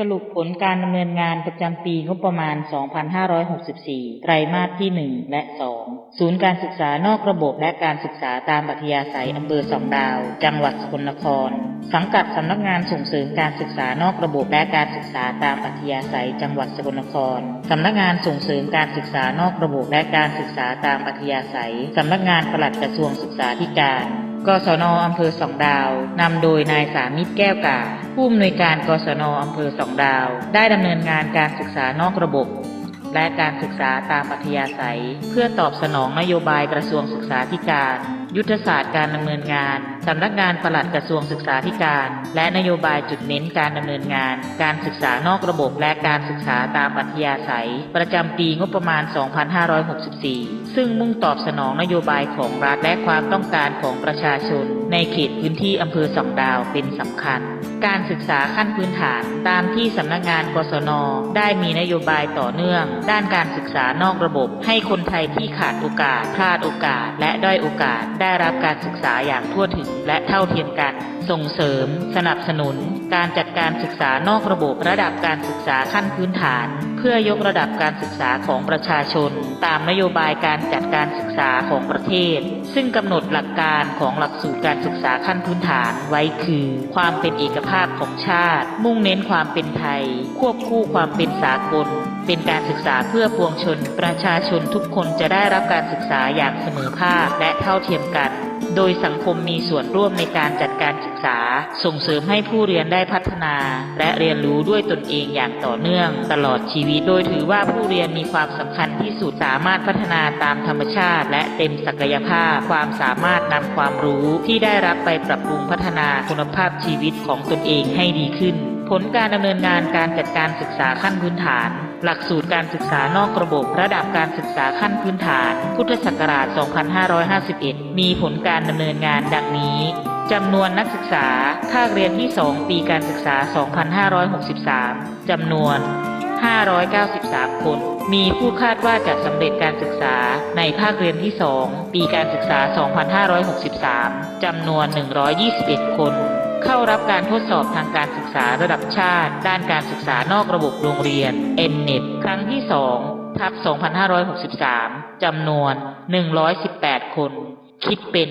สรุปผลการดำเนินงานประจำปีงบประมาณ 2564 ไตรมาสที่ 1 และ 2 ศูนย์การศึกษานอกระบบและการศึกษาตามอัธยาศัยอำเภอสองดาว จังหวัดสกลนคร สังกัดสำนักงานส่งเสริมการศึกษานอกระบบและการศึกษาตามอัธยาศัยจังหวัดสกลนคร สำนักงานส่งเสริมการศึกษานอกระบบและการศึกษาตามอัธยาศัย สำนักงานปลัดกระทรวงศึกษาธิการ กศนอำเภอสองดาวนำโดยนายสามิตรแก้วกา ผู้อำนวยการกศนอำเภอสองดาว ได้ดำเนินงานการศึกษานอกระบบ และการศึกษาตามอัธยาศัย เพื่อตอบสนองนโยบายกระทรวงศึกษาธิการ ยุทธศาสตร์การดำเนินงานสำนักงานปลัดกระทรวงศึกษาธิการ และนโยบายจุดเน้นการดำเนินงาน การศึกษานอกระบบและการศึกษาตามอัธยาศัย ประจำปีงบประมาณ 2564 ซึ่งมุ่งตอบสนองนโยบายของรัฐและความต้องการของประชาชน ในเขตพื้นที่อำเภอสองดาวเป็นสำคัญ การศึกษาขั้นพื้นฐาน ตามที่สำนักงานกศน ได้มีนโยบายต่อเนื่อง ด้านการศึกษานอกระบบ ให้คนไทยที่ขาดโอกาส พลาดโอกาส และด้อยโอกาส ได้รับการศึกษาอย่างทั่วถึงและเท่าเทียมกัน ส่งเสริม สนับสนุน การจัดการศึกษานอกระบบระดับการศึกษาขั้นพื้นฐาน เพื่อยกระดับการศึกษาของประชาชน ตามนโยบายการจัดการศึกษาของประเทศ ซึ่งกำหนดหลักการของหลักสูตรการศึกษาขั้นพื้นฐานไว้คือ ความเป็นเอกภาพของชาติ มุ่งเน้นความเป็นไทย ควบคู่ความเป็นสากลเป็นการศึกษาเพื่อปวงชน ประชาชนทุกคนจะได้รับการศึกษาอย่างเสมอภาคและเท่าเทียมกัน โดยสังคมมีส่วนร่วมในการจัดการศึกษา ส่งเสริมให้ผู้เรียนได้พัฒนา และเรียนรู้ด้วยตนเองอย่างต่อเนื่อง ตลอดชีวิต โดยถือว่าผู้เรียนมีความสำคัญที่สุดสามารถพัฒนาตามธรรมชาติ และเต็มศักยภาพ ความสามารถนำความรู้ที่ได้รับไปปรับปรุงพัฒนาคุณภาพชีวิตของตนเองให้ดีขึ้น ผลการดำเนินงานการจัดการศึกษาขั้นพื้นฐาน หลักสูตรการศึกษานอกระบบระดับการศึกษาขั้นพื้นฐาน พุทธศักราช 2551 มีผลการดำเนินงานดังนี้จำนวนนักศึกษาภาคเรียนที่ 2 ปีการศึกษา 2563 จำนวน 593 คน มีผู้คาดว่าจะสำเร็จการศึกษาในภาคเรียนที่ 2 ปีการศึกษา 2563 จำนวน 121 คน เข้ารับการทดสอบทางการศึกษาระดับชาติ ด้านการศึกษานอกระบบโรงเรียน NNET ครั้งที่ 2 ทับ 2563 จำนวน 118 คน คิดเป็น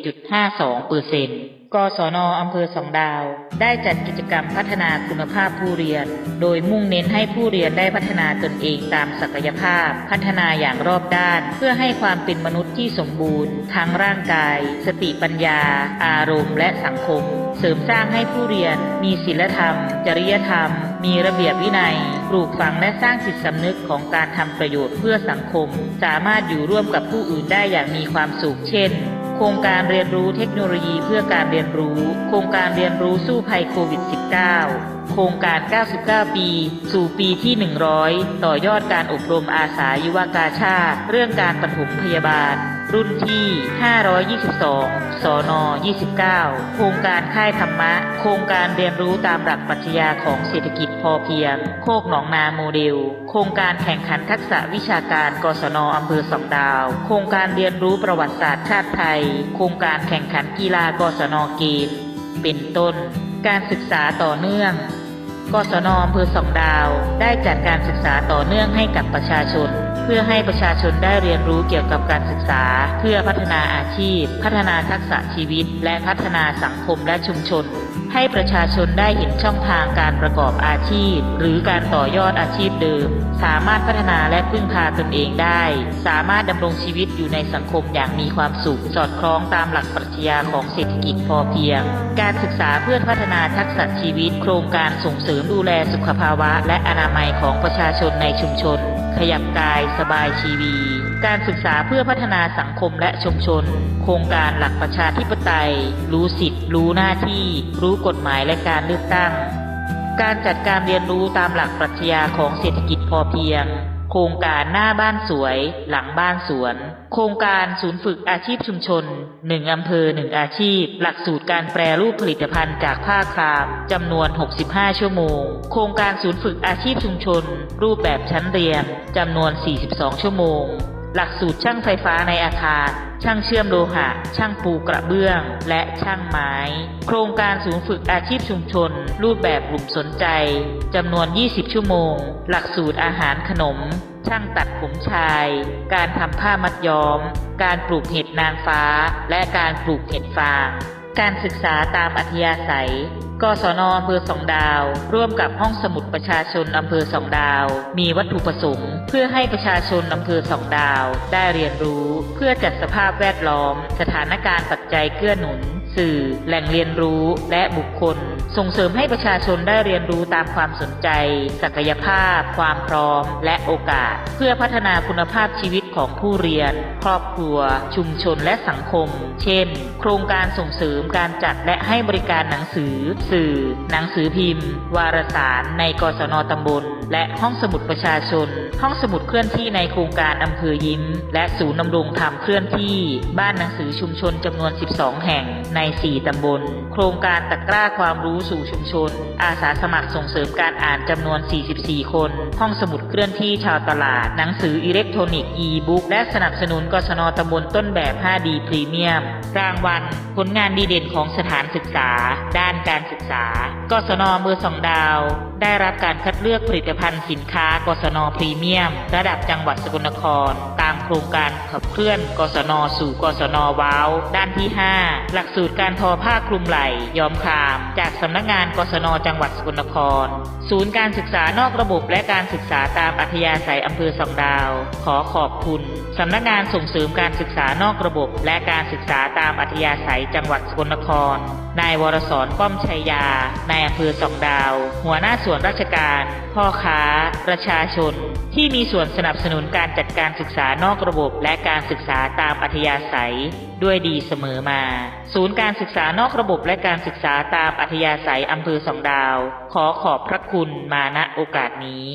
97.52เปอร์เซ็นต์ กศนอำเภอสองดาว ได้จัดกิจกรรมพัฒนาคุณภาพผู้เรียน โดยมุ่งเน้นให้ผู้เรียนได้พัฒนาตนเองตามศักยภาพ พัฒนาอย่างรอบด้าน เพื่อให้ความเป็นมนุษย์ที่สมบูรณ์ ทั้งร่างกาย สติปัญญา อารมณ์ และสังคม เสริมสร้างให้ผู้เรียน มีศีลธรรม จริยธรรม มีระเบียบวินัยปลูกฝังและสร้างจิตสำนึกของการทำประโยชน์เพื่อสังคม สามารถอยู่ร่วมกับผู้อื่นได้อย่างมีความสุขเช่น ครงการเรียนรู้เทคโนโลยีเพื่อการเรียนรู้ โครงการเรียนรู้สู้ภัยโควิด -19 โครงการ 99 ปี สู่ปีที่ 100 ต่อยอดการอบรมอาสายุวกาชาติ เรื่องการปฐมพยาบาล รุ่นที่ 522 สอน29 โครงการค่ายธรรมะ โครงการเรียนรู้ตามหลักปรัชญาของเศรษฐกิจพอเพียง โคกหนองนาโมเดล โครงการแข่งขันทักษะวิชาการ กศนอำเภอสองดาว โครงการเรียนรู้ประวัติศาสตร์ชาติไทย โครงการแข่งขันกีฬากศนเกมเป็นต้น การศึกษาต่อเนื่อง กศนอำเภอสองดาว ได้จัดการศึกษาต่อเนื่องให้กับประชาชน เพื่อให้ประชาชนได้เรียนรู้เกี่ยวกับการศึกษา เพื่อพัฒนาอาชีพ พัฒนาทักษะชีวิต และพัฒนาสังคมและชุมชน ให้ประชาชนได้เห็นช่องทางการประกอบอาชีพ หรือการต่อยอดอาชีพเดิม สามารถพัฒนาและพึ่งพาตนเองได้ สามารถดำรงชีวิตอยู่ในสังคมอย่างมีความสุข สอดคล้องตามหลักปรัชญาของเศรษฐกิจพอเพียง การศึกษาเพื่อพัฒนาทักษะชีวิต โครงการส่งเสริมดูแลสุขภาวะ และอนามัยของประชาชนในชุมชน ขยับกายสบายชีวี การศึกษาเพื่อพัฒนาสังคมและชุมชน โครงการหลักประชาธิปไตย รู้สิทธิ์ รู้หน้าที่ รู้กฎหมายและการเลือกตั้ง การจัดการเรียนรู้ตามหลักปรัชญาของเศรษฐกิจพอเพียง โครงการหน้าบ้านสวย หลังบ้านสวน โครงการศูนย์ฝึกอาชีพชุมชนหนึ่งอำเภอหนึ่งอาชีพ หลักสูตรการแปรรูปผลิตภัณฑ์จากผ้าครามจำนวน 65 ชั่วโมง โครงการศูนย์ฝึกอาชีพชุมชน รูปแบบชั้นเรียนจำนวน 42 ชั่วโมง หลักสูตรช่างไฟฟ้าในอาคาร ช่างเชื่อมโลหะ ช่างปูกระเบื้อง และช่างไม้ โครงการศูนย์ฝึกอาชีพชุมชน รูปแบบกลุ่มสนใจ จำนวน 20 ชั่วโมง หลักสูตรอาหารขนม ช่างตัดผมชาย การทำผ้ามัดย้อม การปลูกเห็ดนางฟ้า และการปลูกเห็ดฟาง การศึกษาตามอัธยาศัย กศนอำเภอสองดาว ร่วมกับห้องสมุดประชาชนอำเภอสองดาว มีวัตถุประสงค์ เพื่อให้ประชาชนอำเภอสองดาว ได้เรียนรู้ เพื่อจัดสภาพแวดล้อม สถานการณ์ปัจจัยเกื้อหนุน สื่อ แหล่งเรียนรู้และบุคคล ส่งเสริมให้ประชาชนได้เรียนรู้ตามความสนใจ ศักยภาพ ความพร้อม และโอกาส เพื่อพัฒนาคุณภาพชีวิต ของผู้เรียน ครอบครัว ชุมชนและสังคม เช่น โครงการส่งเสริมการจัดและให้บริการหนังสือ สื่อ หนังสือพิมพ์ วารสารในกศนตำบล และห้องสมุดประชาชน ห้องสมุดเคลื่อนที่ในโครงการอำเภอยิ้ม และศูนย์นำรงธรรมเคลื่อนที่ บ้านหนังสือชุมชนจำนวน 12 แห่งใน 4 ตำบล โครงการตะกร้าความรู้สู่ชุมชน อาสาสมัครส่งเสริมการอ่านจำนวน 44 คน ห้องสมุดเคลื่อนที่ชาวตลาด หนังสืออิเล็กทรอนิกส์ e-book และสนับสนุนกศนตำบลต้นแบบ 5D พรีเมียม รางวัล ผลงานดีเด่นของสถานศึกษา ด้านการศึกษากศนเบอสองดาว ได้รับการคัดเลือกผลิตภัณฑ์สินค้ากศนพรีเมียม ระดับจังหวัดสกลนคร ตามโครงการขับเคลื่อน กศนสู่กศนว้าว ด้านที่ 5 หลักสูตรการทอผ้าคลุมไหล่ย้อมคราม จากสำนักงานกศนจังหวัดสกลนคร ศูนย์การศึกษานอกระบบและการศึกษาตามอัธยาศัยอำเภอสองดาว ขอขอบคุณ สำนักงานส่งเสริมการศึกษานอกระบบ และการศึกษาตามอัธยาศัยจังหวัดสกลนคร นายวรสรป้อมชัยยา นายอำเภอสองดาว หัวหน้าส่วนราชการ พ่อค้า ประชาชน ที่มีส่วนสนับสนุนการจัดการศึกษานอกระบบ และการศึกษาตามอัธยาศัย ด้วยดีเสมอมา ศูนย์การศึกษานอกระบบและการศึกษาตามอัธยาศัยอำเภอสองดาว ขอขอบพระคุณมาณโอกาสนี้